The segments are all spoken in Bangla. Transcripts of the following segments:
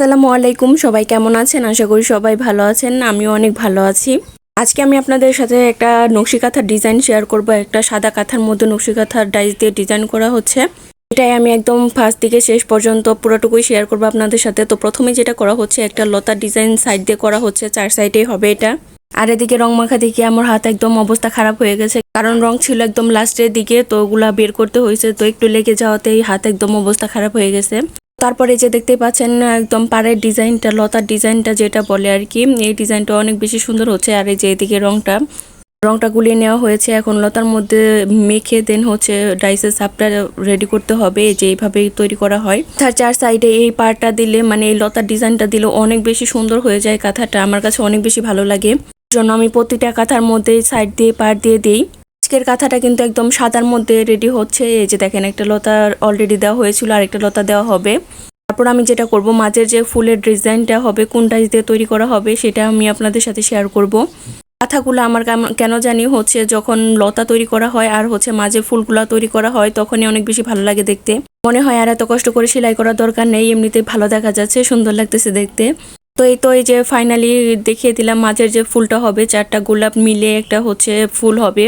আসসালামু আলাইকুম। সবাই কেমন আছেন? আশা করি সবাই ভালো আছেন। আমিও অনেক ভালো আছি। আজকে আমি আপনাদের সাথে একটা নকশি কাঁথার ডিজাইন শেয়ার করব। একটা সাদা কাঁথার মধ্যে নকশি কাঁথার ডাইস দিয়ে ডিজাইন করা হচ্ছে। এটাই আমি একদম ফার্স্ট থেকে শেষ পর্যন্ত পুরোটুকুই শেয়ার করব আপনাদের সাথে। তো প্রথমে যেটা করা হচ্ছে, একটা লতার ডিজাইন সাইড দিয়ে করা হচ্ছে। চার সাইডেই হবে এটা। আর এদিকে রং মাখা দিকে আমার হাত একদম অবস্থা খারাপ হয়ে গেছে। কারণ রং ছিল একদম লাস্টের দিকে, তো ওগুলা বের করতে হয়েছে। তো একটু লেগে যাওয়াতেই হাত একদম অবস্থা খারাপ হয়ে গেছে। তারপরে যে দেখতে পাচ্ছেন একদম পাড়ের ডিজাইনটা, লতার ডিজাইনটা যেটা বলে আর কি, এই ডিজাইনটা অনেক বেশি সুন্দর হচ্ছে। আর এই যে এদিকে রংটা রংটা গুলিয়ে নেওয়া হয়েছে। এখন লতার মধ্যে মেখে দেন হচ্ছে ডাইসের সাপটা রেডি করতে হবে, যে এইভাবেই তৈরি করা হয়। তার চার সাইডে এই পাড়টা দিলে মানে এই লতার ডিজাইনটা দিলে অনেক বেশি সুন্দর হয়ে যায় কাঁথাটা। আমার কাছে অনেক বেশি ভালো লাগে। জন্য আমি প্রতিটা কাঁথার মধ্যে সাইড দিয়ে, পাড় দিয়ে দিই। আজকের কাঁথাটা কিন্তু একদম সাদার মধ্যে রেডি হচ্ছে। এই যে দেখেন, একটা লতা অলরেডি দেওয়া হয়েছিল আর একটা লতা দেওয়া হবে। তারপর আমি যেটা করব, মাঝের যে ফুলের ডিজাইনটা হবে, কোন ডাইস দিয়ে তৈরি করা হবে, সেটা আমি আপনাদের সাথে শেয়ার করব। কাঁথাগুলো আমার কেন জানি হচ্ছে যখন লতা তৈরি করা হয় আর হচ্ছে মাঝে ফুলগুলা তৈরি করা হয়, তখনই অনেক বেশি ভালো লাগে দেখতে। মনে হয় আর এত কষ্ট করে সেলাই করার দরকার নেই, এমনিতে ভালো দেখা যাচ্ছে, সুন্দর লাগতেছে দেখতে। তো এই তো এই যে ফাইনালি দেখিয়ে দিলাম, মাঝের যে ফুলটা হবে, চারটা গোলাপ মিলে একটা হচ্ছে ফুল হবে।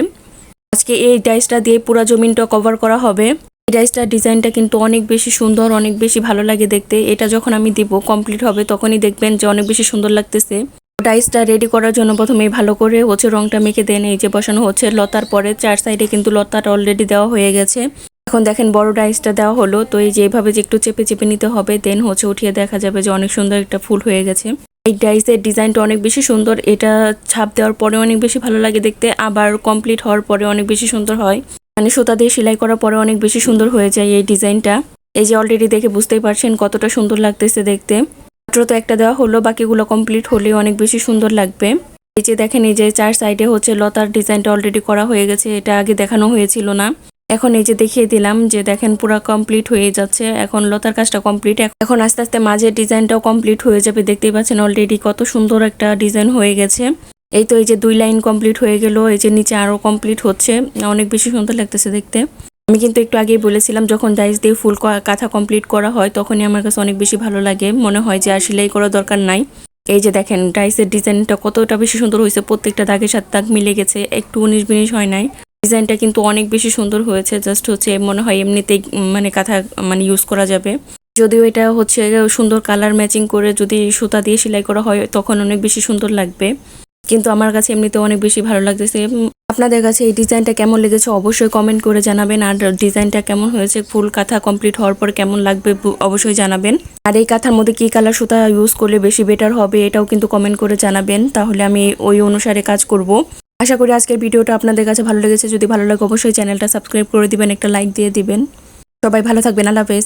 আজকে এই ডাইসটা দিয়ে পুরো জমিনটা কভার করা হবে। এই ডাইসটার ডিজাইনটা কিন্তু অনেক বেশি সুন্দর, অনেক বেশি ভালো লাগে দেখতে। এটা যখন আমি দিব কমপ্লিট হবে, তখনই দেখবেন যে অনেক বেশি সুন্দর লাগতেছে। ডাইসটা রেডি করার জন্য প্রথমে ভালো করে হচ্ছে রংটা মেখে দেন। এই যে বসানো হচ্ছে লতার পরে, চার সাইডে কিন্তু লতাটা অলরেডি দেওয়া হয়ে গেছে। এখন দেখেন বড় ডাইসটা দেওয়া হলো, তো এই যে যে একটু চেপে চেপে নিতে হবে দেন হচ্ছে উঠিয়ে দেখা যাবে যে অনেক সুন্দর একটা ফুল হয়ে গেছে। এই ডাইসের ডিজাইনটা অনেক বেশি সুন্দর। এটা ছাপ দেওয়ার পরে অনেক বেশি ভালো লাগে দেখতে। আবার কমপ্লিট হওয়ার পরে অনেক বেশি সুন্দর হয়। মানে সুতা দিয়ে সেলাই করার পরে অনেক বেশি সুন্দর হয়ে যায় এই ডিজাইনটা এই যে অলরেডি দেখে বুঝতেই পারছেন কতটা সুন্দর লাগতেছে দেখতে। মাত্র তো একটা দেওয়া হলো, বাকিগুলো কমপ্লিট হলে অনেক বেশি সুন্দর লাগবে। এই যে দেখেন, এই যে চার সাইডে হচ্ছে লতার ডিজাইনটা অলরেডি করা হয়ে গেছে। এটা আগে দেখানো হয়েছিল না। এখন এই যে দেখিয়ে দিলাম যে দেখেন পুরো কমপ্লিট হয়ে যাচ্ছে। এখন লতার কাজটা কমপ্লিট এখন আস্তে আস্তে মাঝের ডিজাইনটাও কমপ্লিট হয়ে যাবে। দেখতেই পাচ্ছেন অলরেডি কত সুন্দর একটা ডিজাইন হয়ে গেছে। এই তো এই যে দুই লাইন কমপ্লিট হয়ে গেল। এই যে নিচে আরও কমপ্লিট হচ্ছে। অনেক বেশি সুন্দর লাগতেছে দেখতে। আমি কিন্তু একটু আগেই বলেছিলাম, যখন ডাইস দিয়ে ফুল কাঁথা কমপ্লিট করা হয়, তখনই আমার কাছে অনেক বেশি ভালো লাগে। মনে হয় যে আর সেলাই করার দরকার নাই। এই যে দেখেন ডাইসের ডিজাইনটা কতটা বেশি সুন্দর হয়েছে। প্রত্যেকটা দাগের সাথে দাগ মিলে গেছে। একটু উনিশ বিনিশ হয় নাই। ডিজাইনটা কিন্তু অনেক বেশি সুন্দর হয়েছে জাস্ট হচ্ছে মনে হয় এমনিতেই মানে কাঁথা মানে ইউজ করা যাবে। যদিও এটা হচ্ছে সুন্দর কালার ম্যাচিং করে যদি সুতা দিয়ে সেলাই করা হয়, তখন অনেক বেশি সুন্দর লাগবে। কিন্তু আমার কাছে এমনিতে অনেক বেশি ভালো লাগতেছে। আপনাদের কাছে এই ডিজাইনটা কেমন লেগেছে অবশ্যই কমেন্ট করে জানাবেন, আর ডিজাইনটা কেমন হয়েছে, ফুল কাঁথা কমপ্লিট হওয়ার পর কেমন লাগবে অবশ্যই জানাবেন। আর এই কাঁথার মধ্যে কী কালার সুতা ইউজ করলে বেশি বেটার হবে, এটাও কিন্তু কমেন্ট করে জানাবেন। তাহলে আমি ওই অনুসারে কাজ করব। আশা করি আজকের ভিডিওটা আপনাদের কাছে ভালো লেগেছে। যদি ভালো লাগে, অবশ্যই চ্যানেলটা সাবস্ক্রাইব করে দিবেন, একটা লাইক দিয়ে দিবেন। সবাই ভালো থাকবেন, আল্লাহ হাফেজ।